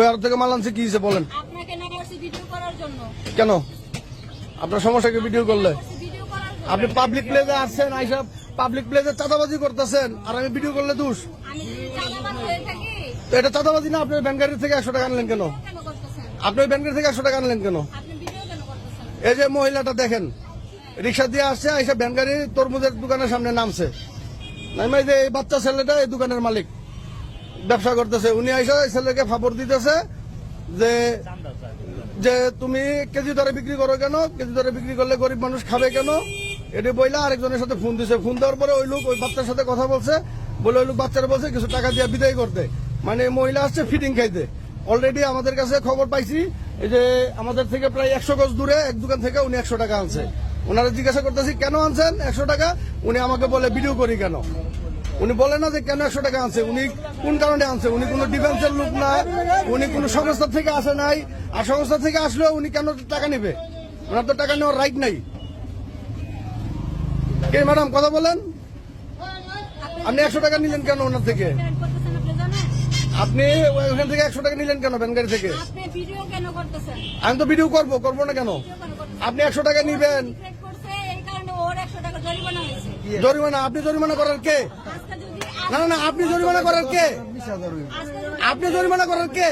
ওই আর থেকে মাল আনছে কি হয়েছে বলেন? আপনাকে না করছি ভিডিও কেন? আপনার সমস্যাকে ভিডিও করলে? আপনি পাবলিক প্লেসে আসছেন আইসা পাবলিক প্লেসে চাঁদাবাজি করতেছেন আর আমি ভিডিও করলে দোষ? এটা চাঁদাবাজি না আপনি থেকে একশো টাকা আনলেন কেন? আপনি থেকে একশো টাকা আনলেন কেন? এই যে মহিলাটা দেখেন রিক্সা দিয়ে আসছে আইসা ব্যাংকারি তরমুজের দোকানের সামনে নামছে। নামে যে এই বাচ্চা ছেলেটা এই দোকানের মালিক। ব্যবসা করতেছে। উনি আইসা ছেলেকে ফাপড় দিতেছে যে যে তুমি কেজি দরে বিক্রি করো কেন? কেজি দরে বিক্রি করলে গরিব মানুষ খাবে কেন? এটি বইলা আরেকজনের সাথে ফোন দিছে। ফোন দেওয়ার পরে ওই লোক ওই বাচ্চার সাথে কথা বলছে। বলে ওই লোক বাচ্চারা বলছে, কিছু টাকা দিয়ে বিদায় করতে মানে মহিলা আসছে ফিটিং খাইতে। অলরেডি আমাদের কাছে খবর পাইছি যে আমাদের থেকে প্রায় একশো গজ দূরে এক দোকান থেকে উনি একশো টাকা আনছে। ওনারা জিজ্ঞাসা করতেছি, কেন আনছেন একশো টাকা? উনি আমাকে বলে, ভিডিও করি কেন? উনি বলে না যে কেন একশো টাকা আনছে উনি কোন কারণে আনছে? উনি কোনো ডিফেন্সের লোক না উনি কোনো সংস্থা থেকে আসে নাই আর সংস্থা থেকে আসলেও উনি কেন টাকা নেবে? ওনার তো টাকা নেওয়ার রাইট নাই। কে ম্যাডাম কথা বলেন। আপনি একশো টাকা নিলেন কেন ওনার থেকে? আপনি ওখান থেকে একশো টাকা নিলেন কেন ব্যানগাড়ি থেকে? আমি তো ভিডিও করব করব না কেন? আপনি একশো টাকা নিবেন। জরিমানা আপনি জরিমানা করার কে? না না আপনি জরিমানা করার কে? আপনি জরিমানা করার কে?